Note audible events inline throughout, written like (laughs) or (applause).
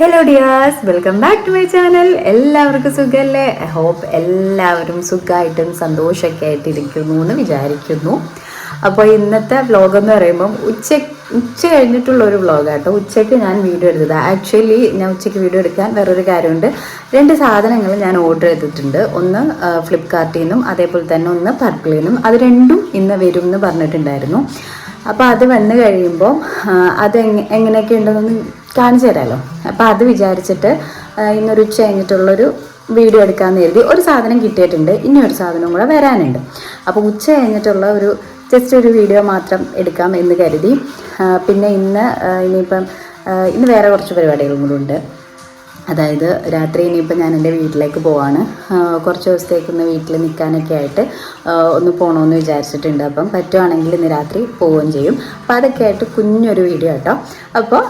Hello dears welcome back to my channel എല്ലാവർക്കും സുഖമല്ലേ I hope എല്ലാവരും സുഖമായിട്ടും സന്തോഷമൊക്കെ ആയിട്ടിരിക്കുന്നു എന്ന് വിചാരിക്കുന്നു. അപ്പോൾ ഇന്നത്തെ വ്ലോഗ് എന്ന് പറയുമ്പം ഉച്ച ഉച്ച കഴിഞ്ഞിട്ടുള്ള ഒരു വ്ലോഗാട്ടോ ഉച്ചയ്ക്ക് ഞാൻ വീഡിയോ എടുത്തത്. ആക്ച്വലി ഞാൻ ഉച്ചയ്ക്ക് വീഡിയോ എടുക്കാൻ വേറൊരു കാര്യമുണ്ട്. രണ്ട് സാധനങ്ങൾ ഞാൻ ഓർഡർ ചെയ്തിട്ടുണ്ട്. ഒന്ന് ഫ്ലിപ്കാർട്ടിൽ നിന്നും അതേപോലെ തന്നെ ഒന്ന് പർപ്പിളിൽ നിന്നും. അത് രണ്ടും ഇന്ന് വരും എന്ന് പറഞ്ഞിട്ടുണ്ടായിരുന്നു. അപ്പോൾ അത് വന്നു കഴിയുമ്പോൾ അത് എങ്ങ എങ്ങനെയൊക്കെ ഉണ്ടെന്നൊന്ന് കാണിച്ചു തരാമല്ലോ അപ്പോൾ അത് വിചാരിച്ചിട്ട് ഇന്നൊരു ഉച്ച കഴിഞ്ഞിട്ടുള്ളൊരു വീഡിയോ എടുക്കാമെന്ന് കരുതി ഒരു സാധനം കിട്ടിയിട്ടുണ്ട്. ഇനി ഒരു സാധനം കൂടെ വരാനുണ്ട്. അപ്പോൾ ഉച്ച കഴിഞ്ഞിട്ടുള്ള ഒരു ജസ്റ്റ് ഒരു വീഡിയോ മാത്രം എടുക്കാം എന്ന് കരുതി. പിന്നെ ഇന്ന് ഇനിയിപ്പം ഇന്ന് വേറെ കുറച്ച് പരിപാടികളും കൂടെ ഉണ്ട്. അതായത് രാത്രി ഇനിയിപ്പോൾ ഞാൻ എന്റെ വീട്ടിലേക്ക് പോവാണ്. കുറച്ച് ദിവസത്തേക്ക് ഒന്ന് വീട്ടിൽ നിൽക്കാനൊക്കെ ആയിട്ട് ഒന്ന് പോകണമെന്ന് വിചാരിച്ചിട്ടുണ്ട്. അപ്പം പറ്റുവാണെങ്കിൽ ഇന്ന് രാത്രി പോവുകയും ചെയ്യും. അപ്പോൾ അതൊക്കെ ആയിട്ട് കുഞ്ഞൊരു വീഡിയോ കേട്ടോ. അപ്പോൾ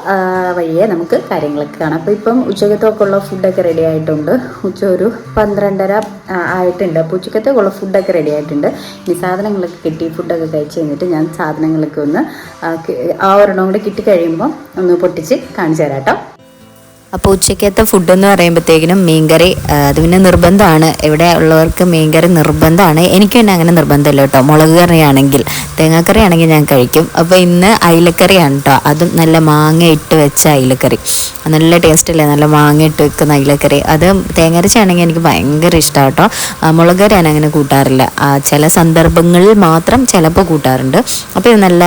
വഴിയെ നമുക്ക് കാര്യങ്ങളൊക്കെ കാണാം. അപ്പോൾ ഇപ്പം ഉച്ചക്കത്തൊക്കെ ഉള്ള ഫുഡൊക്കെ റെഡി ആയിട്ടുണ്ട്. ഉച്ച ഒരു പന്ത്രണ്ടര ആയിട്ടുണ്ട്. അപ്പോൾ ഉച്ചക്കത്തൊക്കെ ഉള്ള ഫുഡൊക്കെ റെഡി ആയിട്ടുണ്ട്. ഇനി സാധനങ്ങളൊക്കെ കിട്ടി ഫുഡൊക്കെ കഴിച്ച് കഴിഞ്ഞിട്ട് ഞാൻ സാധനങ്ങളൊക്കെ ഒന്ന് ആ, ഒരെണ്ണം കൂടെ കിട്ടിക്കഴിയുമ്പോൾ ഒന്ന് പൊട്ടിച്ച് കാണിച്ചു തരാം കേട്ടോ. അപ്പോൾ ഉച്ചയ്ക്കത്തെ ഫുഡ് എന്ന് പറയുമ്പോഴത്തേക്കിനും മീൻകറി അത് പിന്നെ നിർബന്ധമാണ്. ഇവിടെ ഉള്ളവർക്ക് മീൻകറി നിർബന്ധമാണ്. എനിക്ക് പിന്നെ അങ്ങനെ നിർബന്ധമില്ല കേട്ടോ. മുളക് കറിയാണെങ്കിൽ തേങ്ങാക്കറി ആണെങ്കിൽ ഞാൻ കഴിക്കും. അപ്പോൾ ഇന്ന് അയിലക്കറിയാണ് കേട്ടോ. അതും നല്ല മാങ്ങ ഇട്ട് വെച്ച അയിലക്കറി. നല്ല ടേസ്റ്റല്ലേ നല്ല മാങ്ങ ഇട്ട് വെക്കുന്ന അയിലക്കറി. അത് തേങ്ങരച്ചാണെങ്കിൽ എനിക്ക് ഭയങ്കര ഇഷ്ടമാണ് കേട്ടോ. മുളക് കറി ഞാൻ അങ്ങനെ കൂട്ടാറില്ല. ചില സന്ദർഭങ്ങളിൽ മാത്രം ചിലപ്പോൾ കൂട്ടാറുണ്ട്. അപ്പോൾ ഇത് നല്ല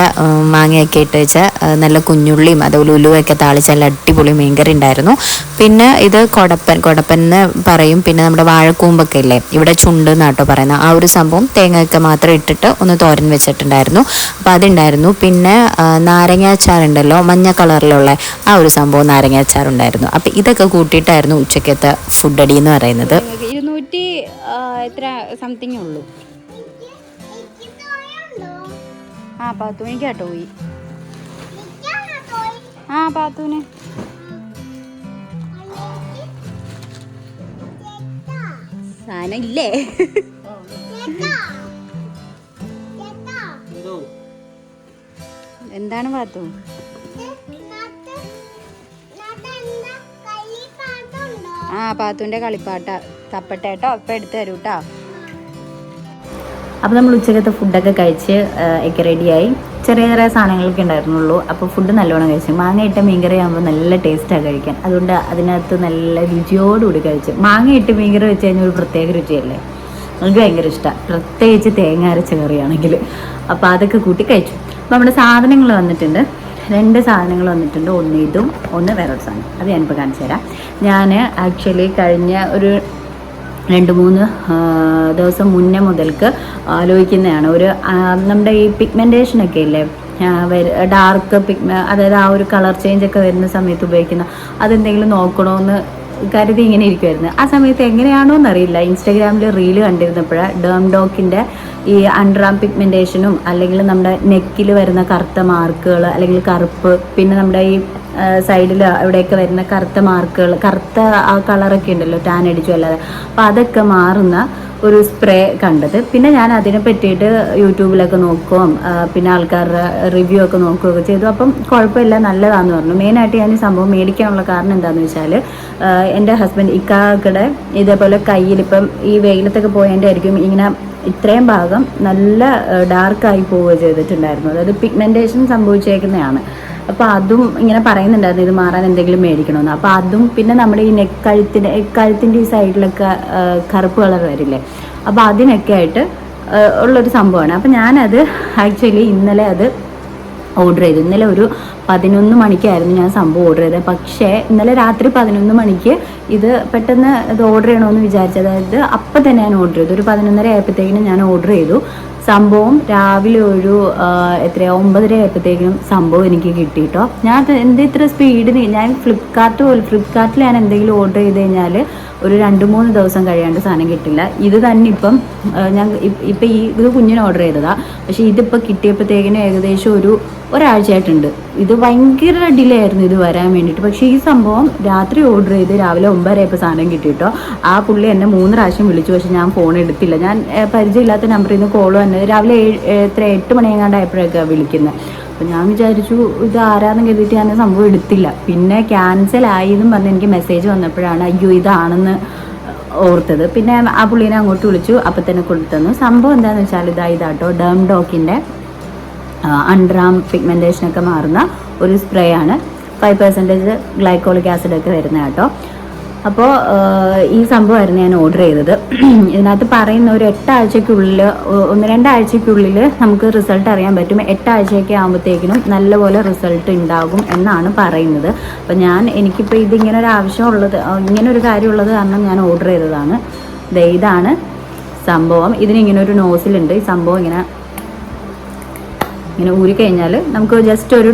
മാങ്ങയൊക്കെ ഇട്ട് വെച്ച ആ, നല്ല കുഞ്ഞുള്ളിയും അതുപോലെ ഉലുവയൊക്കെ താളിച്ച നല്ല അടിപൊളി മീൻകറി ഉണ്ടായിരുന്നു. പിന്നെ ഇത് കൊടപ്പൻ കൊടപ്പൻ എന്ന് പറയും. പിന്നെ നമ്മുടെ വാഴക്കൂമ്പൊക്കെ ഇല്ലേ ഇവിടെ ചുണ്ട് എന്നാട്ടോ പറയുന്നത്. ആ ഒരു സംഭവം തേങ്ങയൊക്കെ മാത്രം ഇട്ടിട്ട് ഒന്ന് തോരൻ വെച്ചിട്ടുണ്ടായിരുന്നു. അപ്പോൾ അതുണ്ടായിരുന്നു. പിന്നെ നാരങ്ങാച്ചാറുണ്ടല്ലോ നാരങ്ങ മഞ്ഞ കളറിലുള്ള ആ ഒരു സംഭവം നാരങ്ങാച്ചാറുണ്ടായിരുന്നു. അപ്പോൾ ഇതൊക്കെ കൂട്ടിയിട്ടായിരുന്നു ഉച്ചക്കത്തെ ഫുഡ് അടി എന്ന് പറയുന്നത്. ഇരുന്നൂറ്റി എത്ര സംതിങ് ഉള്ളൂ? ആ പാത്തുവിന് കേട്ടോ പോയി. ആ പാത്തുവിന്. സാധനം ഇല്ലേ എന്താണ് പാത്തു? ആ പാത്തുവിന്റെ കളിപ്പാട്ട തപ്പട്ടേട്ടോ അപ്പൊ എടുത്തു തരൂട്ടോ അപ്പോൾ നമ്മൾ ഉച്ചക്കത്തെ ഫുഡൊക്കെ കഴിച്ച് ഒക്കെ റെഡിയായി ചെറിയ ചെറിയ സാധനങ്ങളൊക്കെ ഉണ്ടായിരുന്നുള്ളൂ. അപ്പോൾ ഫുഡ് നല്ലോണം കഴിച്ചു. മാങ്ങ ഇട്ട മീൻകറി ആകുമ്പോൾ നല്ല ടേസ്റ്റാണ് കഴിക്കാൻ. അതുകൊണ്ട് അതിനകത്ത് നല്ല രുചിയോടുകൂടി കഴിച്ചു. മാങ്ങ ഇട്ട് മീൻകറി വെച്ച് കഴിഞ്ഞാൽ ഒരു പ്രത്യേക രുചിയല്ലേ? എനിക്ക് ഭയങ്കര ഇഷ്ടമാണ് പ്രത്യേകിച്ച് തേങ്ങ അരച്ച കറിയാണെങ്കിൽ അപ്പോൾ അതൊക്കെ കൂട്ടി കഴിച്ചു. അപ്പോൾ നമ്മുടെ സാധനങ്ങൾ വന്നിട്ടുണ്ട്. രണ്ട് സാധനങ്ങൾ വന്നിട്ടുണ്ട്. ഒന്ന് ഇതും ഒന്ന് വേറൊരു സാധനം. അത് ഞാനിപ്പോൾ കാണിച്ചു തരാം. ഞാൻ ആക്ച്വലി കഴിഞ്ഞ ഒരു രണ്ട് മൂന്ന് ദിവസം മുന്നേ മുതൽക്ക് ആലോചിക്കുന്നതാണ്. ഒരു നമ്മുടെ ഈ പിഗ്മെന്റേഷനൊക്കെ ഇല്ലേ? ഡാർക്ക് പിഗ്മ അതായത് ആ ഒരു കളർ ചേഞ്ച് ഒക്കെ വരുന്ന സമയത്ത് ഉപയോഗിക്കുന്ന അതെന്തെങ്കിലും നോക്കണമെന്ന് കരുതി ഇങ്ങനെ ഇരിക്കുമായിരുന്നു ആ സമയത്ത് എങ്ങനെയാണോ എന്നറിയില്ല ഇൻസ്റ്റാഗ്രാമിൽ റീൽ കണ്ടിരുന്നപ്പോഴാണ് ഡേം ഡോക്കിന്റെ ഈ അൺറാം പിഗ്മെന്റേഷനും അല്ലെങ്കിൽ നമ്മുടെ നെക്കിൽ വരുന്ന കറുത്ത മാർക്കുകൾ അല്ലെങ്കിൽ കറുപ്പ് പിന്നെ നമ്മുടെ ഈ സൈഡിൽ അവിടെയൊക്കെ വരുന്ന കറുത്ത മാർക്കുകൾ കറുത്ത ആ കളറൊക്കെ ഉണ്ടല്ലോ ടാൻ അടിച്ചു അല്ലാതെ. അപ്പോൾ അതൊക്കെ മാറുന്ന ഒരു സ്പ്രേ കണ്ടത്. പിന്നെ ഞാൻ അതിനെ പറ്റിയിട്ട് യൂട്യൂബിലൊക്കെ നോക്കുകയും പിന്നെ ആൾക്കാരുടെ റിവ്യൂ ഒക്കെ നോക്കുകയൊക്കെ ചെയ്തു. അപ്പം കുഴപ്പമില്ല നല്ലതാന്ന് പറഞ്ഞു. മെയിനായിട്ട് ഞാൻ ഈ സംഭവം മേടിക്കാനുള്ള കാരണം എന്താണെന്ന് വെച്ചാൽ എന്റെ ഹസ്ബൻഡ് ഇക്കാക്കടെ ഇതേപോലെ കയ്യിൽ ഇപ്പം ഈ വെയിലത്തൊക്കെ പോയതിന്റെ ആയിരിക്കും ഇങ്ങനെ ഇത്രയും ഭാഗം നല്ല ഡാർക്കായി പോവുക ചെയ്തിട്ടുണ്ടായിരുന്നു. അതായത് പിഗ്മെന്റേഷൻ സംഭവിച്ചേക്കുന്നതാണ്. അപ്പോൾ അതും ഇങ്ങനെ പറയുന്നുണ്ടായിരുന്നു ഇത് മാറാൻ എന്തെങ്കിലും മേടിക്കണമെന്ന് അപ്പോൾ അതും പിന്നെ നമ്മുടെ ഈ നെക്ക് കഴുത്തിന്റെ കഴുത്തിന്റെ ഈ സൈഡിലൊക്കെ കറുപ്പ് കളർ വരില്ലേ? അപ്പോൾ അതിനൊക്കെ ആയിട്ട് ഉള്ളൊരു സംഭവമാണ്. അപ്പോൾ ഞാനത് ആക്ച്വലി ഇന്നലെ അത് ഓർഡർ ചെയ്തു. ഇന്നലെ ഒരു പതിനൊന്ന് മണിക്കായിരുന്നു ഞാൻ സംഭവം ഓർഡർ ചെയ്തത്. പക്ഷേ ഇന്നലെ രാത്രി പതിനൊന്ന് മണിക്ക് ഇത് പെട്ടെന്ന് ഇത് ഓർഡർ ചെയ്യണമെന്ന് വിചാരിച്ചു അതായത് അപ്പം തന്നെ ഞാൻ ഓർഡർ ചെയ്തു. ഒരു പതിനൊന്നര ആയപ്പോഴത്തേക്കിനും ഞാൻ ഓർഡർ ചെയ്തു. സംഭവം രാവിലെ ഒരു എത്രയാ ഒമ്പതര ആയപ്പോഴത്തേക്കിനും സംഭവം എനിക്ക് കിട്ടിയിട്ടോ ഞാൻ എന്ത് ഇത്ര സ്പീഡിന് ഞാൻ ഫ്ലിപ്കാർട്ട് പോലും ഫ്ലിപ്കാർട്ടിൽ ഞാൻ എന്തെങ്കിലും ഓർഡർ ചെയ്ത് കഴിഞ്ഞാൽ ഒരു രണ്ട് മൂന്ന് ദിവസം കഴിയാണ്ട് സാധനം കിട്ടില്ല. ഇത് തന്നെ ഇപ്പം ഞാൻ ഇപ്പം ഈ ഇത് കുഞ്ഞിന് ഓർഡർ ചെയ്തതാ. പക്ഷേ ഇതിപ്പോൾ കിട്ടിയപ്പോഴത്തേക്കിനും ഏകദേശം ഒരു ഒരാഴ്ചയായിട്ടുണ്ട്. ഇത് ഭയങ്കര ഡിലേ ആയിരുന്നു ഇത് വരാൻ വേണ്ടിയിട്ട്. പക്ഷേ ഈ സംഭവം രാത്രി ഓർഡർ ചെയ്ത് രാവിലെ ഒമ്പതരയപ്പോൾ സാധനം കിട്ടിയിട്ടോ ആ പുള്ളി എന്നെ മൂന്ന് പ്രാവശ്യം വിളിച്ചു പക്ഷേ ഞാൻ ഫോൺ എടുത്തില്ല. ഞാൻ പരിചയമില്ലാത്ത നമ്പറിൽ നിന്ന് കോൾ വന്നത് രാവിലെ ഏഴ് എത്ര എട്ട് മണിയെങ്ങാണ്ടായപ്പോഴൊക്കെ വിളിക്കുന്നത് അപ്പോൾ ഞാൻ വിചാരിച്ചു ഇത് ആരാന്ന് കരുതിയിട്ട് ഞാൻ സംഭവം എടുത്തില്ല. പിന്നെ ക്യാൻസൽ ആയി പറഞ്ഞ് എനിക്ക് മെസ്സേജ് വന്നപ്പോഴാണ് അയ്യോ ഇതാണെന്ന് ഓർത്തത്. പിന്നെ ആ പുള്ളീനെ അങ്ങോട്ട് വിളിച്ചു. അപ്പം തന്നെ കൊടുത്തന്നു സംഭവം എന്താണെന്ന് വെച്ചാൽ ഇതാ ഇതാട്ടോ. ഡേം ഡോക്കിന്റെ അണ്ടറാം പിഗ്മെന്റേഷനൊക്കെ മാറുന്ന ഒരു സ്പ്രേ ആണ്. ഫൈവ് പെർസെന്റേജ് ഗ്ലൈക്കോളിക് ആസിഡൊക്കെ വരുന്ന കേട്ടോ. അപ്പോൾ ഈ സംഭവമായിരുന്നു ഞാൻ ഓർഡർ ചെയ്തത്. ഇതിനകത്ത് പറയുന്ന ഒരു എട്ടാഴ്ചയ്ക്കുള്ളിൽ ഒന്ന് രണ്ടാഴ്ചയ്ക്കുള്ളിൽ നമുക്ക് റിസൾട്ട് അറിയാൻ പറ്റും. എട്ടാഴ്ചയൊക്കെ ആകുമ്പോഴത്തേക്കിനും നല്ലപോലെ റിസൾട്ട് ഉണ്ടാകും എന്നാണ് പറയുന്നത്. അപ്പോൾ ഞാൻ എനിക്കിപ്പോൾ ഇതിങ്ങനെ ഒരു ആവശ്യമുള്ളത് ഇങ്ങനെ ഒരു കാര്യമുള്ളത് കാരണം ഞാൻ ഓർഡർ ചെയ്തതാണ്. ഇതാണ് സംഭവം. ഇതിനിങ്ങനെ ഒരു നോസിലുണ്ട് ഈ സംഭവം ഇങ്ങനെ ഇങ്ങനെ ഊരിക്കഴിഞ്ഞാൽ നമുക്ക് ജസ്റ്റ് ഒരു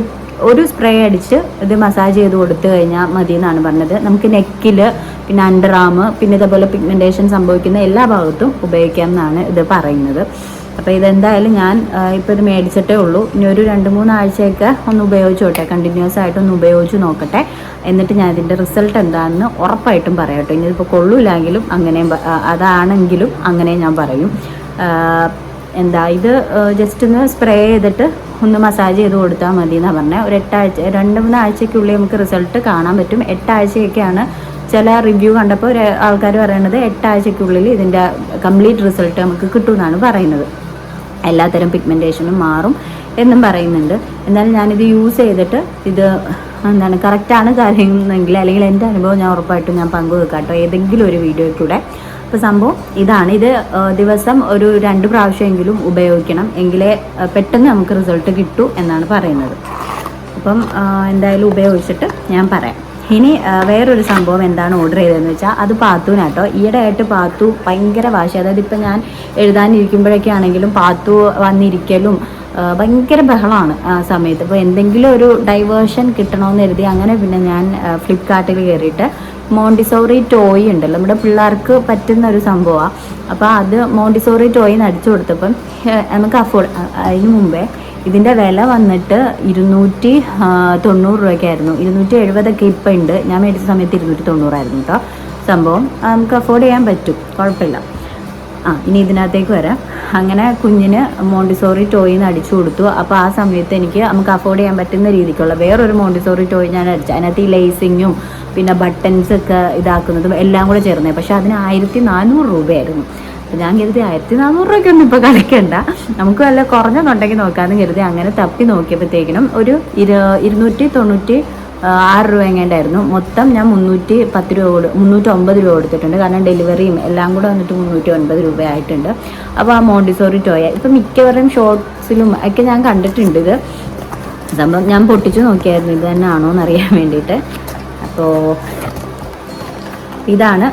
ഒരു സ്പ്രേ അടിച്ച് ഇത് മസാജ് ചെയ്ത് കൊടുത്തു കഴിഞ്ഞാൽ മതി എന്നാണ് പറഞ്ഞത്. നമുക്ക് നെക്കിൽ പിന്നെ അണ്ടർ ആം പിന്നെ ഇതേപോലെ പിഗ്മെന്റേഷൻ സംഭവിക്കുന്ന എല്ലാ ഭാഗത്തും ഉപയോഗിക്കാം എന്നാണ് ഇത് പറയുന്നത്. അപ്പോൾ ഇതെന്തായാലും ഞാൻ ഇപ്പോൾ ഇത് മേടിച്ചിട്ടേ ഉള്ളൂ. ഇനി ഒരു രണ്ട് മൂന്ന് ആഴ്ചയൊക്കെ ഒന്ന് ഉപയോഗിച്ചോട്ടെ കണ്ടിന്യൂസ് ആയിട്ട് ഒന്ന് ഉപയോഗിച്ച് നോക്കട്ടെ. എന്നിട്ട് ഞാൻ ഇതിന്റെ റിസൾട്ട് എന്താണെന്ന് ഉറപ്പായിട്ടും പറയട്ടെ. ഇനി ഇതിപ്പോൾ കൊള്ളൂലെങ്കിലും അങ്ങനെ അതാണെങ്കിലും അങ്ങനെ ഞാൻ പറയും. എന്താ ഇത് ജസ്റ്റ് ഒന്ന് സ്പ്രേ ചെയ്തിട്ട് ഒന്ന് മസാജ് ചെയ്ത് കൊടുത്താൽ മതി എന്നാണ് പറഞ്ഞത് ഒരു എട്ടാഴ്ച രണ്ട് മൂന്ന് ആഴ്ചയ്ക്കുള്ളിൽ നമുക്ക് റിസൾട്ട് കാണാൻ പറ്റും. എട്ടാഴ്ചയൊക്കെയാണ് ചില റിവ്യൂ കണ്ടപ്പോൾ ഒരു ആൾക്കാർ പറയുന്നത് എട്ടാഴ്ചയ്ക്കുള്ളിൽ ഇതിന്റെ കംപ്ലീറ്റ് റിസൾട്ട് നമുക്ക് കിട്ടുമെന്നാണ് പറയുന്നത്. എല്ലാത്തരം പിഗ്മെന്റേഷനും മാറും എന്നും പറയുന്നുണ്ട്. എന്നാലും ഞാനിത് യൂസ് ചെയ്തിട്ട് ഇത് എന്താണ് കറക്റ്റാണ് കാര്യമെന്നെങ്കിൽ അല്ലെങ്കിൽ എന്റെ അനുഭവം ഞാൻ ഉറപ്പായിട്ടും ഞാൻ പങ്കുവെക്കാം കേട്ടോ. ഏതെങ്കിലും ഒരു വീഡിയോയിൽ അപ്പോൾ സംഭവം ഇതാണ്. ഇത് ദിവസം ഒരു രണ്ട് പ്രാവശ്യമെങ്കിലും ഉപയോഗിക്കണം. എങ്കിലേ പെട്ടെന്ന് നമുക്ക് റിസൾട്ട് കിട്ടൂ എന്നാണ് പറയുന്നത്. അപ്പം എന്തായാലും ഉപയോഗിച്ചിട്ട് ഞാൻ പറയാം. ഇനി വേറൊരു സംഭവം എന്താണ് ഓർഡർ ചെയ്തതെന്ന് വെച്ചാൽ അത് പാത്തുവിനാട്ടോ ഈയിടെ ആയിട്ട് പാത്തു ഭയങ്കര വാശി. അതായത് ഇപ്പം ഞാൻ എഴുതാനിരിക്കുമ്പോഴൊക്കെ ആണെങ്കിലും പാത്തു വന്നിരിക്കലും ഭയങ്കര ബഹളമാണ് ആ സമയത്ത്. അപ്പോൾ എന്തെങ്കിലും ഒരു ഡൈവേർഷൻ കിട്ടണമെന്ന് കരുതി അങ്ങനെ പിന്നെ ഞാൻ ഫ്ലിപ്കാർട്ടിൽ കയറിയിട്ട് മോണ്ടിസോറി ടോയ് ഉണ്ടല്ലോ. നമ്മുടെ പിള്ളേർക്ക് പറ്റുന്ന ഒരു സംഭവമാണ് അപ്പോൾ അത് മോണ്ടിസോറി ടോയ് അടിച്ചു കൊടുത്തപ്പം നമുക്ക് അഫോർഡ് അതിന് മുമ്പേ ഇതിന്റെ വില വന്നിട്ട് ഇരുന്നൂറ്റി തൊണ്ണൂറ് രൂപയ്ക്കായിരുന്നു. ഇരുന്നൂറ്റി എഴുപതൊക്കെ ഇപ്പം ഉണ്ട് ഞാൻ മേടിച്ച സമയത്ത് ഇരുന്നൂറ്റി തൊണ്ണൂറായിരുന്നു കേട്ടോ സംഭവം നമുക്ക് അഫോർഡ് ചെയ്യാൻ പറ്റും. കുഴപ്പമില്ല. ആ ഇനി ഇതിനകത്തേക്ക് വരാം. അങ്ങനെ കുഞ്ഞിന് മോണ്ടിസോറി ടോയിൽ നിന്ന് അടിച്ചു കൊടുത്തു. അപ്പോൾ ആ സമയത്ത് എനിക്ക് നമുക്ക് അഫോർഡ് ചെയ്യാൻ പറ്റുന്ന രീതിക്കുള്ള വേറൊരു മോണ്ടിസോറി ടോയ് ഞാൻ അടിച്ചു. അതിനകത്ത് ഈ ലേസിങ്ങും പിന്നെ ബട്ടൺസ് ഒക്കെ ഇതാക്കുന്നതും എല്ലാം കൂടെ ചേർന്നത് പക്ഷേ അതിന് ആയിരത്തി നാനൂറ് രൂപയായിരുന്നു ഞാൻ കരുതി ആയിരത്തി നാനൂറ് രൂപയ്ക്കൊന്നും ഇപ്പോൾ കളിക്കണ്ട. നമുക്ക് വല്ല കുറഞ്ഞെന്നുണ്ടെങ്കിൽ നോക്കാമെന്ന് കരുതി അങ്ങനെ തപ്പി നോക്കിയപ്പോഴത്തേക്കിനും ഒരു ഇരു ഇരുന്നൂറ്റി തൊണ്ണൂറ്റി ആറ് രൂപ എങ്ങാണ്ടായിരുന്നു മൊത്തം ഞാൻ മുന്നൂറ്റി പത്ത് രൂപ മുന്നൂറ്റി ഒമ്പത് രൂപ കൊടുത്തിട്ടുണ്ട്. കാരണം ഡെലിവറിയും എല്ലാം കൂടെ വന്നിട്ട് മുന്നൂറ്റി ഒൻപത് രൂപ ആയിട്ടുണ്ട് അപ്പോൾ ആ മോണ്ടിസോറി ടോയ ഇപ്പം മിക്കവരും ഷോർട്സിലും ഒക്കെ ഞാൻ കണ്ടിട്ടുണ്ട് ഇത്. സംഭവം ഞാൻ പൊട്ടിച്ചു നോക്കിയായിരുന്നു. ഇത് തന്നെ ആണോ എന്നറിയാൻ വേണ്ടിയിട്ട്. അപ്പോൾ ഇതാണ്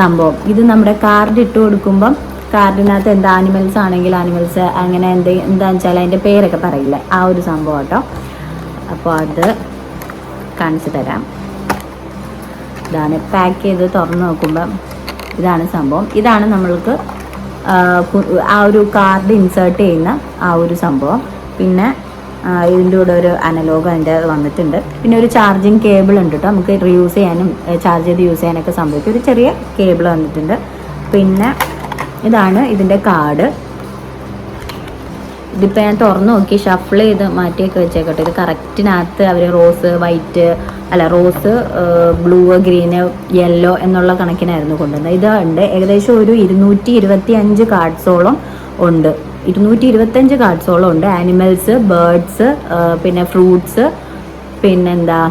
സംഭവം. ഇത് നമ്മുടെ കാർഡ് ഇട്ട് കൊടുക്കുമ്പം കാർഡിനകത്ത് എന്താ ആനിമൽസ് ആണെങ്കിൽ ആനിമൽസ് അങ്ങനെ എന്ത് എന്താണെന്ന് വെച്ചാൽ അതിന്റെ പേരൊക്കെ പറയില്ല? ആ ഒരു സംഭവം കേട്ടോ. അപ്പോൾ അത് കാണിച്ചു തരാം. ഇതാണ് പാക്ക് ചെയ്ത് തുറന്ന് നോക്കുമ്പം ഇതാണ് സംഭവം. ഇതാണ് നമ്മൾക്ക് ആ, ഒരു കാർഡ് ഇൻസേർട്ട് ചെയ്യുന്ന ആ ഒരു സംഭവം. പിന്നെ ഇതിന്റെ കൂടെ ഒരു അനലോഗ് അതിന്റെ വന്നിട്ടുണ്ട്. പിന്നെ ഒരു ചാർജിങ് കേബിൾ ഉണ്ട് കേട്ടോ നമുക്ക് റീയൂസ് ചെയ്യാനും ചാർജ് ചെയ്ത് യൂസ് ചെയ്യാനൊക്കെ സംഭവിക്കും. ഒരു ചെറിയ കേബിൾ വന്നിട്ടുണ്ട്. പിന്നെ ഇതാണ് ഇതിന്റെ കാർഡ് ഇതിപ്പോൾ ഞാൻ തുറന്ന് നോക്കി ഷഫിൾ ചെയ്ത് മാറ്റിയൊക്കെ വെച്ചേക്കട്ടെ. ഇത് കറക്റ്റിനകത്ത് അവർ റോസ് വൈറ്റ് അല്ല റോസ് ബ്ലൂ ഗ്രീന് യെല്ലോ എന്നുള്ള കണക്കിനായിരുന്നു കൊണ്ടുവന്നത്. ഇത് ഉണ്ട്. ഏകദേശം ഒരു ഇരുന്നൂറ്റി ഇരുപത്തി അഞ്ച് കാർഡ്സോളം ഉണ്ട്. ഇരുന്നൂറ്റി ഇരുപത്തഞ്ച് കാർഡ്സോളം ഉണ്ട് ആനിമൽസ് ബേർഡ്സ് പിന്നെ ഫ്രൂട്ട്സ് പിന്നെന്താ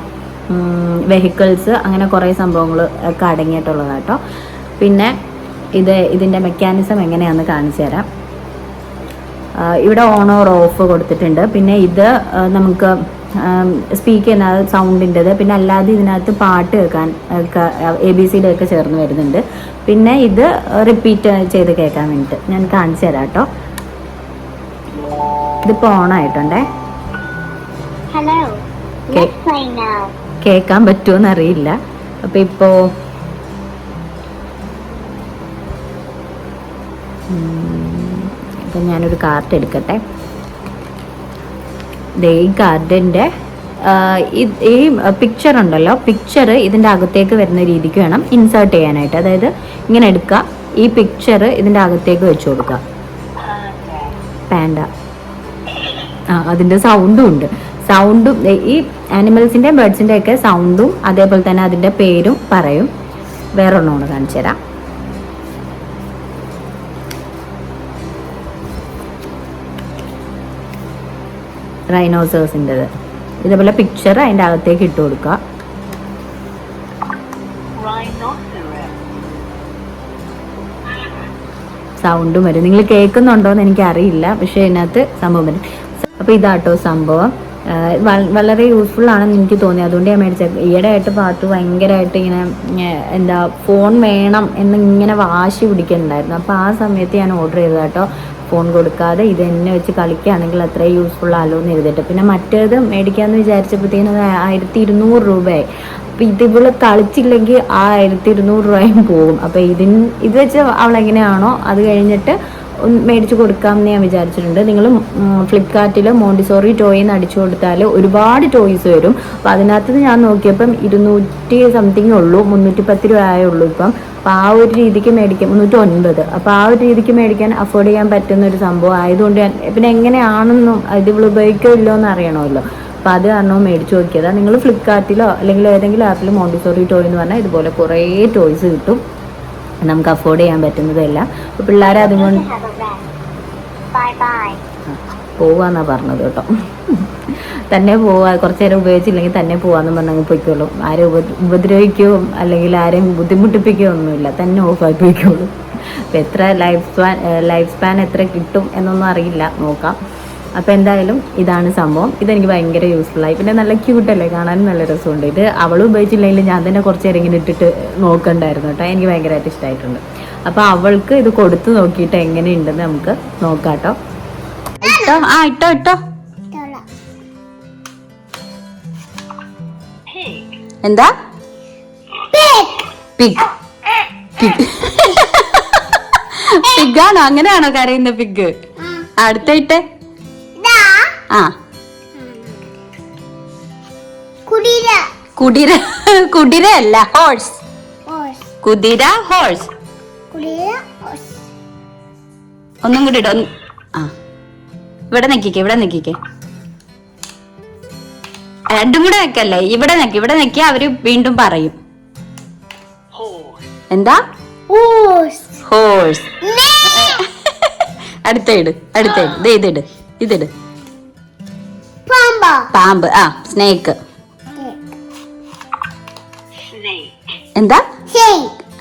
വെഹിക്കിൾസ് അങ്ങനെ കുറേ സംഭവങ്ങൾ ഒക്കെ അടങ്ങിയിട്ടുള്ളതാട്ടോ. പിന്നെ ഇത് ഇതിന്റെ മെക്കാനിസം എങ്ങനെയാണെന്ന് കാണിച്ചു തരാം. ഇവിടെ ഓൺ ഓർ ഓഫ് കൊടുത്തിട്ടുണ്ട്. പിന്നെ ഇത് നമുക്ക് സ്പീക്ക് ചെയ്യുന്ന സൗണ്ടിന്റെത് പിന്നെ അല്ലാതെ ഇതിനകത്ത് പാട്ട് കേൾക്കാൻ എ ബി സിയുടെ ഒക്കെ ചേർന്ന് വരുന്നുണ്ട്. പിന്നെ ഇത് റിപ്പീറ്റ് ചെയ്ത് കേൾക്കാൻ വേണ്ടിയിട്ട് ഞാൻ കാണിച്ചു തരാം കേട്ടോ. ഇതിപ്പോൾ now. കേൾക്കാൻ പറ്റുമോ അറിയില്ല അപ്പം ഇപ്പോൾ അപ്പം ഞാനൊരു കാർഡ് എടുക്കട്ടെ. ദേ ഈ കാർഡിന്റെ ഈ പിക്ചർ ഉണ്ടല്ലോ. പിക്ചർ ഇതിന്റെ അകത്തേക്ക് വരുന്ന രീതിക്ക് വേണം ഇൻസേർട്ട് ചെയ്യാനായിട്ട്. അതായത് ഇങ്ങനെ എടുക്കുക. ഈ പിക്ചർ ഇതിന്റെ അകത്തേക്ക് വെച്ച് കൊടുക്കുക. പാൻഡ ആ അതിന്റെ സൗണ്ടും ഉണ്ട്. സൗണ്ടും ഈ ആനിമൽസിന്റെ ബേർഡ്സിന്റെ ഒക്കെ സൗണ്ടും അതേപോലെ തന്നെ അതിന്റെ പേരും പറയും. വേറെ ഒരെണ്ണമാണ് കാണിച്ചു തരാം റൈനോസേഴ്സിന്റെത് ഇതേപോലെ പിക്ചർ അതിന്റെ അകത്തേക്ക് ഇട്ട് കൊടുക്കുക സൗണ്ടും വരും. നിങ്ങൾ കേൾക്കുന്നുണ്ടോ എന്ന് എനിക്കറിയില്ല പക്ഷേ ഇതിനകത്ത് സംഭവം വരും. അപ്പോൾ ഇതാട്ടോ സംഭവം. വളരെ യൂസ്ഫുൾ ആണെന്ന് എനിക്ക് തോന്നി. അതുകൊണ്ട് ഞാൻ മേടിച്ചത് ഈയിടെ ആയിട്ട് പാത്തു ഭയങ്കരമായിട്ട് ഇങ്ങനെ എന്താ ഫോൺ വേണം എന്ന് ഇങ്ങനെ വാശി പിടിക്കുന്നുണ്ടായിരുന്നു അപ്പോൾ ആ സമയത്ത് ഞാൻ ഓർഡർ ചെയ്തത് കേട്ടോ ഫോൺ കൊടുക്കാതെ ഇത് തന്നെ വെച്ച് കളിക്കുകയാണെങ്കിൽ അത്രയും യൂസ്ഫുൾ ആലോ എന്ന് എഴുതിട്ട് പിന്നെ മറ്റേത് മേടിക്കാമെന്ന് വിചാരിച്ചപ്പോഴത്തേനും ആയിരത്തി ഇരുന്നൂറ് രൂപയായി. അപ്പം ഇത് കളിച്ചില്ലെങ്കിൽ ആ ആയിരത്തി ഇരുന്നൂറ് രൂപയും പോകും. അപ്പം ഇതിന് ഇത് വെച്ച് അവളെങ്ങനെയാണോ അത് കഴിഞ്ഞിട്ട് ഒന്ന് കൊടുക്കാം എന്ന് ഞാൻ വിചാരിച്ചിട്ടുണ്ട്. നിങ്ങൾ ഫ്ലിപ്കാർട്ടിൽ മോണ്ടിസോറി ടോയ് എന്ന് അടിച്ചു കൊടുത്താൽ ഒരുപാട് ടോയ്സ് വരും. അപ്പം അതിനകത്ത് ഞാൻ നോക്കിയപ്പം ഇരുന്നൂറ്റി സംതിങ് ഉള്ളൂ മുന്നൂറ്റി പത്ത് രൂപ ആയുള്ളൂ ഇപ്പം. അപ്പം ആ ഒരു രീതിക്ക് മേടിക്കാം മുന്നൂറ്റി ഒൻപത് അപ്പം ആ ഒരു രീതിക്ക് മേടിക്കാൻ അഫോർഡ് ചെയ്യാൻ പറ്റുന്ന ഒരു സംഭവം ആയതുകൊണ്ട് ഞാൻ പിന്നെ എങ്ങനെയാണെന്നും ഇത് ഇവിടെ ഉപയോഗിക്കുമല്ലോ എന്ന് അറിയണമല്ലോ. അപ്പം അത് കാരണം മേടിച്ച് നോക്കിയതാണ് നിങ്ങൾ ഫ്ലിപ്കാർട്ടിലോ അല്ലെങ്കിൽ ഏതെങ്കിലും ആപ്പിൽ മോണ്ടിസോറി ടോയ് എന്ന് പറഞ്ഞാൽ ഇതുപോലെ കുറേ ടോയ്സ് കിട്ടും. നമുക്ക് അഫോർഡ് ചെയ്യാൻ പറ്റുന്നതല്ല. അപ്പോൾ പിള്ളേരെ അതുകൊണ്ട്. പോവാന്നാ പറഞ്ഞത് കേട്ടോ. തന്നെ പോവാ കുറച്ച് നേരം ഉപയോഗിച്ചില്ലെങ്കിൽ തന്നെ പോവാന്ന് പറഞ്ഞങ്ങ് പൊയ്ക്കോളും. ആരെ ഉപദ്രവിക്കോ ഉപദ്രവിക്കുകയോ അല്ലെങ്കിൽ ആരെയും ബുദ്ധിമുട്ടിപ്പിക്കുകയോ ഒന്നുമില്ല. തന്നെ ഓഫായി പോയിക്കോളും. അപ്പം എത്ര ലൈഫ് സ്പാൻ ലൈഫ് സ്പാൻ എത്ര കിട്ടും എന്നൊന്നും അറിയില്ല. നോക്കാം. അപ്പോൾ എന്തായാലും ഇതാണ് സംഭവം. ഇതെനിക്ക് ഭയങ്കര യൂസ്ഫുൾ ആയി. പിന്നെ നല്ല ക്യൂട്ടല്ലേ കാണാനും നല്ല രസമുണ്ട്. ഇത് അവൾ ഉപയോഗിച്ചില്ലെങ്കിൽ ഞാൻ തന്നെ കുറച്ച് നേരം ഇങ്ങനെ ഇട്ടിട്ട് നോക്കണ്ടായിരുന്നു കേട്ടോ. എനിക്ക് ഭയങ്കരമായിട്ട് ഇഷ്ടമായിട്ടുണ്ട് അപ്പോൾ അവൾക്ക് ഇത് കൊടുത്തു നോക്കിയിട്ട് എങ്ങനെയുണ്ടെന്ന് നമുക്ക് നോക്കാം കേട്ടോ. ഇട്ടോ? ആ ഇട്ടോ ഇട്ടോ. എന്താ? പിഗ് (laughs) പിഗ് പിഗാണോ അങ്ങനെയാണോ കരയുന്ന പിഗ് അടുത്തായിട്ട്? ആ. കുടിര. കുതിര കുതിര അല്ല ഹോഴ്സ് കുതിര ഹോഴ്സ് കുടിര ഒന്നും കൂടി ഇടോ ആ. ഇവിടെ നിക്കേ ഇവിടെ നിക്കേ രണ്ടും കൂടെ നിക്കല്ലേ? ഇവിടെ നിക്ക ഇവിടെ നിക്ക അവർ വീണ്ടും പറയും. എന്താ? ഹോഴ്സ് അടുത്ത ഇട് അടുത്ത ഇട്. ഇതിട് ഇതിട് പാമ്പ? പാമ്പ് ആ സ്നേക്ക്. എന്താ?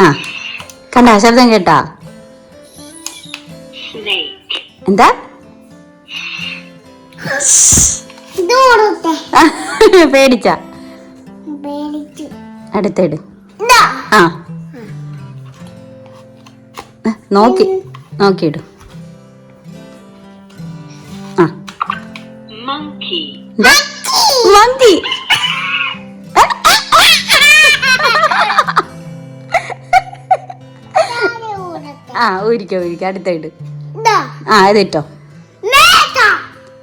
ആ കണ്ട ശബ്ദം കേട്ടാ. എന്താ? പേടിച്ച. പേടിച്ചു. അടുത്തിട്. ഇതാ. ആ. ആ, നോക്കി നോക്കിയിടും. ആ. മങ്കി ആ ഊരിക്കോ ഊരിക്കോ. അടുത്തായിട്ട് ഇതാ ആ അതിട്ടോ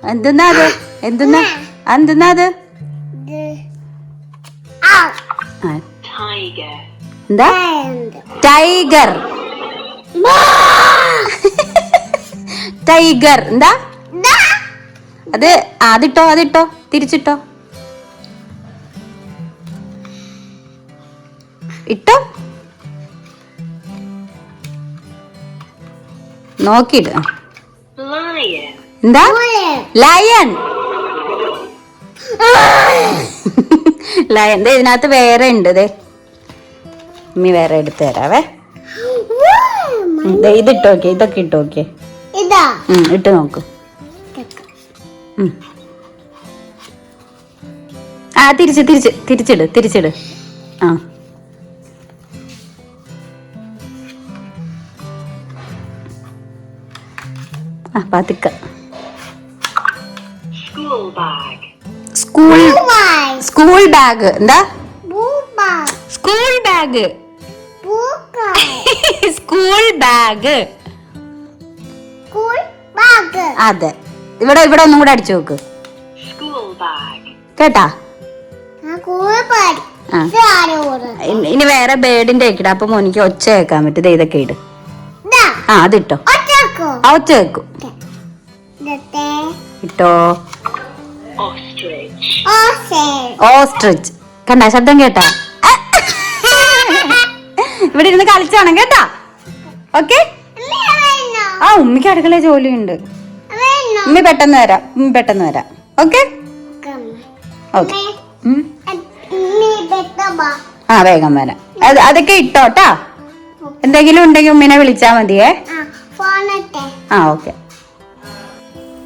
എന്തെന്നാ അത്? എന്തെന്നാ? എന്തെന്നാ അത്? ഇത് ആ. ആ. എന്താ? ടൈഗർ ടൈഗർ എന്താ? അത് അതിട്ടോ അതിട്ടോ തിരിച്ചിട്ടോ. ഇട്ടോ. നോക്കിയിട്ട് ആ. എന്താ ലയൺ ദേ ഇതിനകത്ത് വേറെ ഉണ്ട് ദേ. ഉമ്മി വേറെ എടുത്തു തരാവേ. ഇതിട്ടോക്കെ ഇതൊക്കെ ഇട്ടോക്കെ ഇതാ. ഇട്ട് നോക്ക്. ആ തിരിച്ച് തിരിച്ച് തിരിച്ചിട് തിരിച്ചിട്. ആ. ആ പാത്തിക്ക സ്കൂൾ സ്കൂൾ ബാഗ് എന്താ? School bag (laughs) school bag cool bag അതെ. ഇവിടെ ഇവിടെ ഒന്നും കൂടെ അടിച്ചു നോക്ക് കേട്ടാ? ഇനി- വേറെ ബേഡിന്റെ ഒക്കെ അപ്പൊ മോനിക്ക് ഒച്ച കേൾക്കാൻ പറ്റും. ഇതൊക്കെ ഇട്. ആ അതിട്ടോ. ആ ഒച്ച കേൾക്കും ഇതത്തെ? ഇട്ടോ. ഓസേ ഓസ്ട്രിച്ച്. കണ്ട ശബ്ദം കേട്ടാ? ഇവിടെ ഇരുന്ന് കളിച്ചാണ് കേട്ടാ? ഓക്കെ? ആ ഉമ്മിക്ക് അടുക്കള ജോലിയുണ്ട്. ഉമ്മി പെട്ടെന്ന് വരാം. ഉമ്മി പെട്ടെന്ന് വരാം. ഓക്കെ ഓക്കെ ആ വേഗം വരാം. അതൊക്കെ ഇട്ടോട്ടാ എന്തെങ്കിലും ഉണ്ടെങ്കിൽ ഉമ്മിനെ വിളിച്ചാ മതിയേ. ആ ഓക്കെ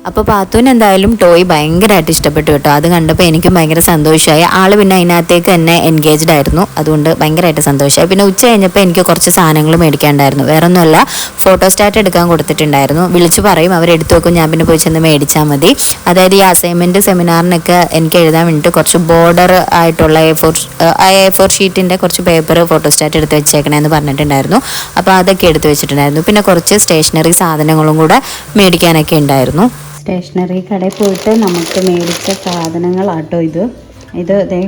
അപ്പോൾ പാത്തുവിന് എന്തായാലും ടോയ് ഭയങ്കരമായിട്ട് ഇഷ്ടപ്പെട്ടു കേട്ടോ. അത് കണ്ടപ്പോൾ എനിക്കും ഭയങ്കര സന്തോഷമായി ആൾ പിന്നെ അതിനകത്തേക്ക് തന്നെ എൻഗേജ്ഡ് ആയിരുന്നു. അതുകൊണ്ട് ഭയങ്കരമായിട്ട് സന്തോഷമായി പിന്നെ ഉച്ച കഴിഞ്ഞപ്പോൾ എനിക്ക് കുറച്ച് സാധനങ്ങൾ മേടിക്കാണ്ടായിരുന്നു. വേറെ ഒന്നുമല്ല ഫോട്ടോ സ്റ്റാറ്റ് എടുക്കാൻ കൊടുത്തിട്ടുണ്ടായിരുന്നു. വിളിച്ചു പറയും അവർ എടുത്തു വെക്കും. ഞാൻ പിന്നെ പോയി ചെന്ന് മേടിച്ചാൽ മതി. അതായത് ഈ അസൈൻമെന്റ് സെമിനാറിനൊക്കെ എനിക്ക് എഴുതാൻ വേണ്ടിയിട്ട് കുറച്ച് ബോർഡർ ആയിട്ടുള്ള എ ഫോർ എ ഫോർ ഷീറ്റിന്റെ കുറച്ച് പേപ്പർ ഫോട്ടോ സ്റ്റാറ്റ് എടുത്ത് വെച്ചേക്കണമെന്ന് പറഞ്ഞിട്ടുണ്ടായിരുന്നു. അപ്പോൾ അതൊക്കെ എടുത്ത് വെച്ചിട്ടുണ്ടായിരുന്നു. പിന്നെ കുറച്ച് സ്റ്റേഷനറി സാധനങ്ങളും കൂടെ മേടിക്കാനൊക്കെ ഉണ്ടായിരുന്നു. സ്റ്റേഷനറി കടയിൽ പോയിട്ട് നമുക്ക് മേടിച്ച സാധനങ്ങളാട്ടോ ഇത്. ഇത് ദേ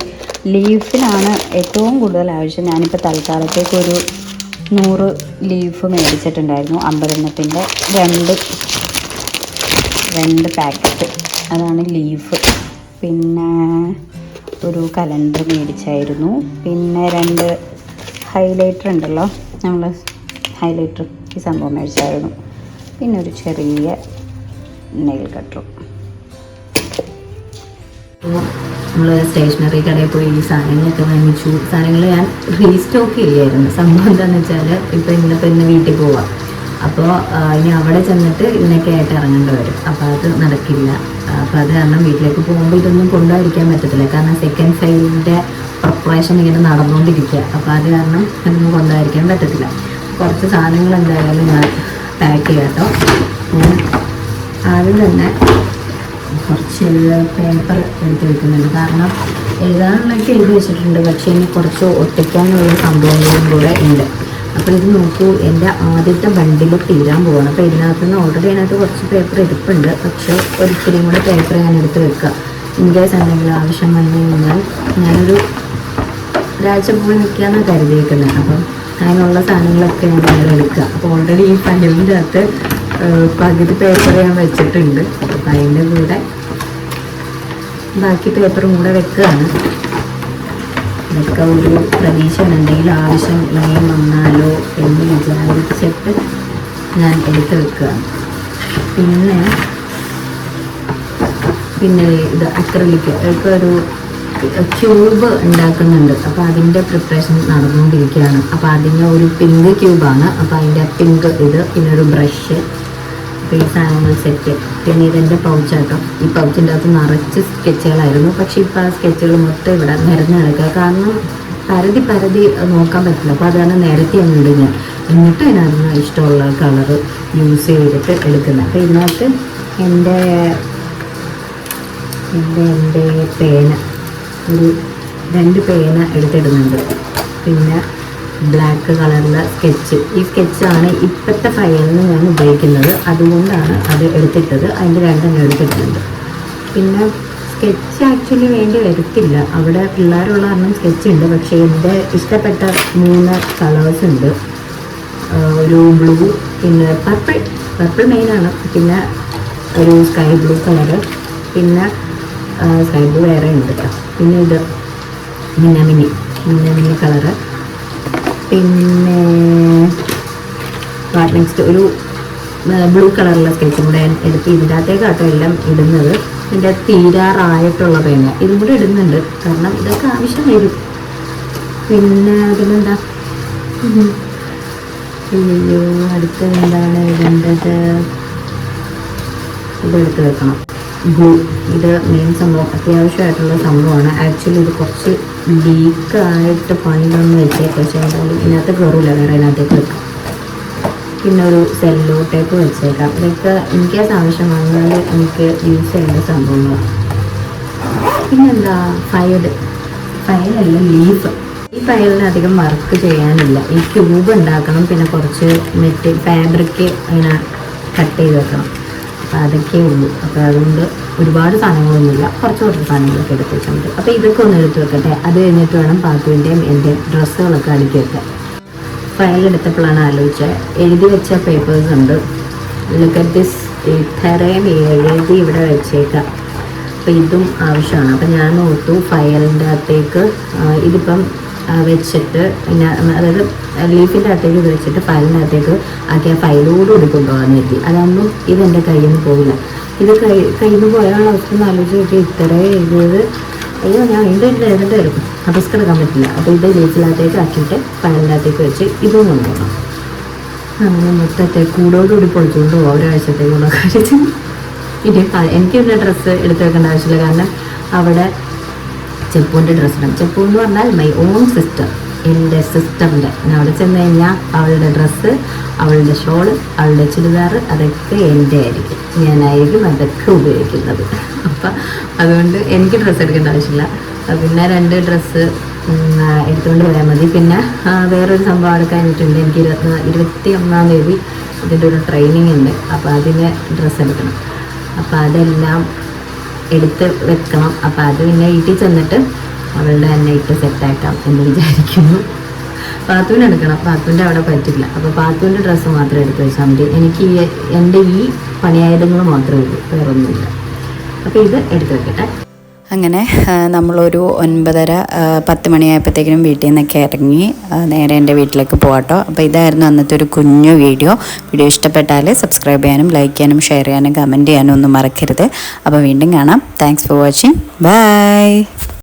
ലീഫിനാണ് ഏറ്റവും കൂടുതൽ ആവശ്യം. ഞാനിപ്പോൾ തൽക്കാലത്തേക്ക് ഒരു നൂറ് ലീഫ് മേടിച്ചിട്ടുണ്ടായിരുന്നു അമ്പതെണ്ണത്തിന്റെ രണ്ട് രണ്ട് പാക്കറ്റ്. അതാണ് ലീഫ്. പിന്നെ ഒരു കലണ്ടർ മേടിച്ചായിരുന്നു. പിന്നെ രണ്ട് ഹൈലൈറ്റർ ഉണ്ടല്ലോ നമ്മൾ ഹൈലൈറ്റർ ഈ സംഭവം മേടിച്ചായിരുന്നു. പിന്നെ ഒരു ചെറിയ നെയിൽ കട്ടറും നമ്മൾ സ്റ്റേഷനറി കടയിൽ പോയി ഈ സാധനങ്ങളൊക്കെ വാങ്ങിച്ചു. സാധനങ്ങൾ ഞാൻ റീസ്റ്റോക്ക് ചെയ്യായിരുന്നു സംഭവം എന്താണെന്ന് വെച്ചാൽ ഇപ്പം ഇന്നിപ്പോൾ ഇന്ന് വീട്ടിൽ പോവാം. അപ്പോൾ ഇനി അവിടെ ചെന്നിട്ട് ഇതിനൊക്കെ ആയിട്ട് ഇറങ്ങേണ്ടി വരും. അപ്പോൾ അത് നടക്കില്ല. അപ്പോൾ അത് കാരണം വീട്ടിലേക്ക് പോകുമ്പോൾ ഇതൊന്നും കൊണ്ടുപോയിരിക്കാൻ പറ്റത്തില്ല. കാരണം സെക്കൻഡ് ഫൈലിന്റെ പ്രിപ്പറേഷൻ ഇങ്ങനെ നടന്നുകൊണ്ടിരിക്കുക അപ്പോൾ അത് കാരണം ഇതൊന്നും കൊണ്ടുപോയിരിക്കാൻ പറ്റത്തില്ല. കുറച്ച് സാധനങ്ങൾ എന്തായാലും ഞാൻ പാക്ക് ചെയ്യാം കേട്ടോ ആദ്യം തന്നെ കുറച്ച് പേപ്പർ എടുത്ത് വെക്കുന്നുണ്ട്. കാരണം എഴുതാനുള്ളതൊക്കെ എഴുതി വെച്ചിട്ടുണ്ട്. പക്ഷേ ഇനി കുറച്ച് ഒട്ടിക്കാനുള്ള സംഭവങ്ങളും കൂടെ ഉണ്ട്. അപ്പോൾ ഇത് നോക്കൂ എന്റെ ആദ്യത്തെ ബണ്ടിൽ തീരാൻ പോകണം അപ്പോൾ ഇതിനകത്ത് നിന്ന് ഓൾറെഡി അതിനകത്ത് കുറച്ച് പേപ്പർ എടുപ്പുണ്ട്. പക്ഷേ ഒരിക്കലും കൂടെ പേപ്പർ ഞാൻ എടുത്ത് വെക്കുക. ഇൻ കേസ് എന്തെങ്കിലും ആവശ്യം വന്നു കഴിഞ്ഞാൽ ഞാനൊരു ഒരാഴ്ച പോയി നിൽക്കുകയെന്ന് കരുതിയിരിക്കുന്നത് അപ്പം അതിനുള്ള സാധനങ്ങളൊക്കെ ഞാൻ എടുക്കുക. അപ്പോൾ ഓൾറെഡി ഈ ഫയലിന്റെ അകത്ത് പകുതി പേപ്പർ ഞാൻ വെച്ചിട്ടുണ്ട്. അപ്പം അതിന്റെ കൂടെ ബാക്കി പേപ്പറും കൂടെ വെക്കുകയാണ് ഇതൊക്കെ ഒരു പ്രതീക്ഷ എന്തെങ്കിലും ആവശ്യം ഇനിയും വന്നാലോ എന്ന് വിചാരിച്ചിട്ട് ഞാൻ എടുത്ത് വെക്കുകയാണ് പിന്നെ പിന്നെ ഇത് അക്രലിക്ക് ഇപ്പോൾ ഒരു ക്യൂബ് ഉണ്ടാക്കുന്നുണ്ട്. അപ്പോൾ അതിന്റെ പ്രിപ്പറേഷൻ നടന്നുകൊണ്ടിരിക്കുകയാണ്. അപ്പോൾ അതിന്റെ ഒരു പിങ്ക് ക്യൂബാണ് അപ്പോൾ അതിന്റെ പിങ്ക് ഇത് പിന്നെ ഒരു ബ്രഷ് ഈ സാധനങ്ങൾ സെറ്റ് പിന്നെ ഇതെന്റെ പൗച്ചാട്ടോ ഈ പൗച്ചിന്റെ അകത്ത് നിറച്ച് സ്കെച്ചുകളായിരുന്നു. പക്ഷേ ഇപ്പോൾ ആ സ്കെച്ചുകൾ മൊത്തം ഇവിടെ നിരന്ന് കിടക്കുക. കാരണം പരതി പരതി നോക്കാൻ പറ്റില്ല. അപ്പോൾ അതാണ് നിരത്തി അങ്ങ് ഇടും ഞാൻ എന്നിട്ട് അതിനകത്ത് ഇഷ്ടമുള്ള കളർ യൂസ് ചെയ്തിട്ട് എടുക്കുന്നത്. അപ്പോൾ ഇതിനകത്ത് എന്റെ എന്റെ എന്റെ പേന ഒരു രണ്ട് പേന എടുത്തിടുന്നുണ്ട്. പിന്നെ ബ്ലാക്ക് കളറിലെ സ്കെച്ച് ഈ സ്കെച്ചാണ് ഇപ്പോഴത്തെ ഫയലിന് ഞാൻ ഉപയോഗിക്കുന്നത്. അതുകൊണ്ടാണ് അത് എടുത്തിട്ടത്. അതിന്റെ രണ്ടെണ്ണം എടുത്തിട്ടുണ്ട്. പിന്നെ സ്കെച്ച് ആക്ച്വലി വേണ്ടി വരത്തില്ല. അവിടെ പിള്ളേരുള്ള കാരണം സ്കെച്ച് ഉണ്ട്. പക്ഷേ എന്റെ ഇഷ്ടപ്പെട്ട മൂന്ന് കളേഴ്സ് ഉണ്ട്. ഒരു ബ്ലൂ പിന്നെ പർപ്പിൾ പർപ്പിൾ മെയിനാണ് പിന്നെ ഒരു സ്കൈ ബ്ലൂ കളറ് പിന്നെ സ്കൈ ബ്ലൂ വേറെ ഉണ്ട്. കേട്ടോ പിന്നെ ഇത് മിന്നമിനി മിന്നമിനി കളറ് പിന്നെ നെക്സ്റ്റ് ഒരു ബ്ലൂ കളറുള്ള സ്കെച്ചും കൂടെ എടുത്ത് ഇതിന്റെ എല്ലാം ഇടുന്നത്. ഇതിന്റെ തീരാറായിട്ടുള്ള പേന ഇതും കൂടെ ഇടുന്നുണ്ട്. കാരണം ഇതൊക്കെ ആവശ്യം വരും. പിന്നെ അതിലെന്താ. അയ്യോ അടുത്ത എന്താണ്? ഇടേണ്ടത് ഇതെടുത്ത് വെക്കണം. ബ്ലൂ ഇത് മെയിൻ സംഭവം അത്യാവശ്യമായിട്ടുള്ള സംഭവമാണ്. ആക്ച്വലി ഇത് കുറച്ച് ലീക്കായിട്ട് പണ്ടൊന്നും വെച്ചേക്കാം. പക്ഷേ എന്തായാലും ഇതിനകത്ത് കയറില്ല വേറെ ഇതിനകത്തേക്ക് പിന്നെ ഒരു സെല്ലോ ടേപ്പ് വെച്ചേക്കാം. ഇതൊക്കെ ഇൻകേസ് ആവശ്യമാണെങ്കിൽ ആവശ്യം എനിക്ക് യൂസ് ചെയ്യേണ്ട സംഭവങ്ങളാണ് പിന്നെന്താ? ഫയൽ ഫയലല്ല ലീഫ് ഈ ഫയലിന് അധികം വർക്ക് ചെയ്യാനില്ല. ഈ ക്യൂബ് ഉണ്ടാക്കണം പിന്നെ കുറച്ച് മെറ്റ് ഫാബ്രിക് ഇങ്ങനെ കട്ട് ചെയ്ത് വെക്കണം. അപ്പോൾ അതൊക്കെ ഉള്ളൂ. അപ്പോൾ അതുകൊണ്ട് ഒരുപാട് സാധനങ്ങളൊന്നുമില്ല. കുറച്ച് കുറച്ച് സാധനങ്ങളൊക്കെ എടുത്ത് വെച്ചിട്ടുണ്ട്. അപ്പോൾ ഇതൊക്കെ ഒന്ന് എടുത്ത് വെക്കട്ടെ. അത് കഴിഞ്ഞിട്ട് വേണം പാത്തുവിന്റെയും എന്റെ ഡ്രസ്സുകളൊക്കെ അടുക്കി വെക്കാൻ. ഫയൽ എടുത്തപ്പോഴാണ് ആലോചിച്ചത്. എഴുതി വെച്ച പേപ്പേഴ്സ് ഉണ്ട്. ലുക്ക് അറ്റ് ദിസ് ഇത്രയും എഴുതി ഇവിടെ വെച്ചേക്കാം. അപ്പോൾ ഇതും ആവശ്യമാണ്. അപ്പം ഞാൻ ഓർത്തു ഫയലിന്റെ അകത്തേക്ക് ഇതിപ്പം വെച്ചിട്ട് പിന്നെ അതായത് ലീഫിന്റെ അകത്തേക്ക് ഇത് വെച്ചിട്ട് അകത്തേക്ക് ആക്കി ആ ഫയലോടുകൂടി കൊണ്ടുപോകാൻ എത്തി അതാകുമ്പോൾ ഇതെന്റെ കയ്യിൽ നിന്ന് പോകില്ല ഇത് കൈ കയ്യിൽ നിന്ന് പോയാലുള്ള അവസ്ഥ ആലോചിച്ച് നോക്കി ഇത്രയും എഴുതിയത്. അയ്യോ ഞാൻ ഇതിന്റെ ഇതിന്റെ എഴുതേണ്ടി വരും റിസ്ക് എടുക്കാൻ പറ്റില്ല. അപ്പോൾ ഇത് ലീഫിനകത്തേക്ക് ആക്കിയിട്ട് ഫയലിന്റെ അകത്തേക്ക് വെച്ച് ഇതും കൊണ്ടുപോകണം. അങ്ങനെ മൊത്തത്തെ കൂടോടുകൂടി പൊളിച്ചുകൊണ്ട് ഒരാഴ്ചത്തേക്കുള്ള കഴിച്ച് ഇനി എനിക്ക് പിന്നെ ഡ്രസ്സ് എടുത്ത് വെക്കേണ്ട ആവശ്യമില്ല. കാരണം അവിടെ ചെപ്പുവിന്റെ ഡ്രസ്സിടും ചെപ്പൂ എന്ന് പറഞ്ഞാൽ മൈ ഓൺ സിസ്റ്റർ എന്റെ സിസ്റ്ററിന്റെ ഞാൻ അവിടെ ചെന്ന് കഴിഞ്ഞാൽ അവളുടെ ഡ്രസ്സ് അവളുടെ ഷോൾ അവളുടെ ചുരിദാർ അതൊക്കെ എന്റെ ആയിരിക്കും. ഞാനായിരിക്കും അതൊക്കെ ഉപയോഗിക്കുന്നത്. അപ്പം അതുകൊണ്ട് എനിക്ക് ഡ്രസ്സ് എടുക്കേണ്ട ആവശ്യമില്ല. പിന്നെ രണ്ട് ഡ്രസ്സ് എടുത്തുകൊണ്ട് പോയാൽ മതി. പിന്നെ വേറൊരു സംഭവം അവിടെ കഴിഞ്ഞിട്ടുണ്ട്. എനിക്ക് ഇരുപത്തി ഇരുപത്തി ഒന്നാം തീയതി ഇതിന്റെ ഒരു ട്രെയിനിങ് ഉണ്ട്. അപ്പോൾ അതിന് ഡ്രസ്സ് എടുക്കണം. അപ്പോൾ അതെല്ലാം എടുത്ത് വെക്കണം. അപ്പം അത് പിന്നെ വീട്ടിൽ ചെന്നിട്ട് അവളുടെ തന്നെ ഇട്ട് സെറ്റാക്കാം എന്ന് വിചാരിക്കുന്നു. പാത്തുവിന് എടുക്കണം. പാത്തുവിന്റെ അവിടെ പറ്റില്ല. അപ്പോൾ പാത്തുവിന്റെ ഡ്രസ്സ് മാത്രം എടുത്ത് വെച്ചാൽ മതി. എനിക്ക് ഈ എന്റെ ഈ പണിയായുധങ്ങൾ മാത്രമേ ഉള്ളൂ. വേറൊന്നുമില്ല. അപ്പോൾ ഇത് എടുത്ത് വെക്കട്ടെ. അങ്ങനെ നമ്മളൊരു ഒൻപതര പത്ത് മണിയായപ്പോഴത്തേക്കിനും വീട്ടിൽ നിന്നൊക്കെ ഇറങ്ങി നേരെ എന്റെ വീട്ടിലേക്ക് പോകാട്ടോ അപ്പോൾ ഇതായിരുന്നു അന്നത്തെ ഒരു കുഞ്ഞു വീഡിയോ. വീഡിയോ ഇഷ്ടപ്പെട്ടാൽ സബ്സ്ക്രൈബ് ചെയ്യാനും ലൈക്ക് ചെയ്യാനും ഷെയർ ചെയ്യാനും കമന്റ് ചെയ്യാനും ഒന്നും മറക്കരുത്. അപ്പോൾ വീണ്ടും കാണാം. Thanks for watching bye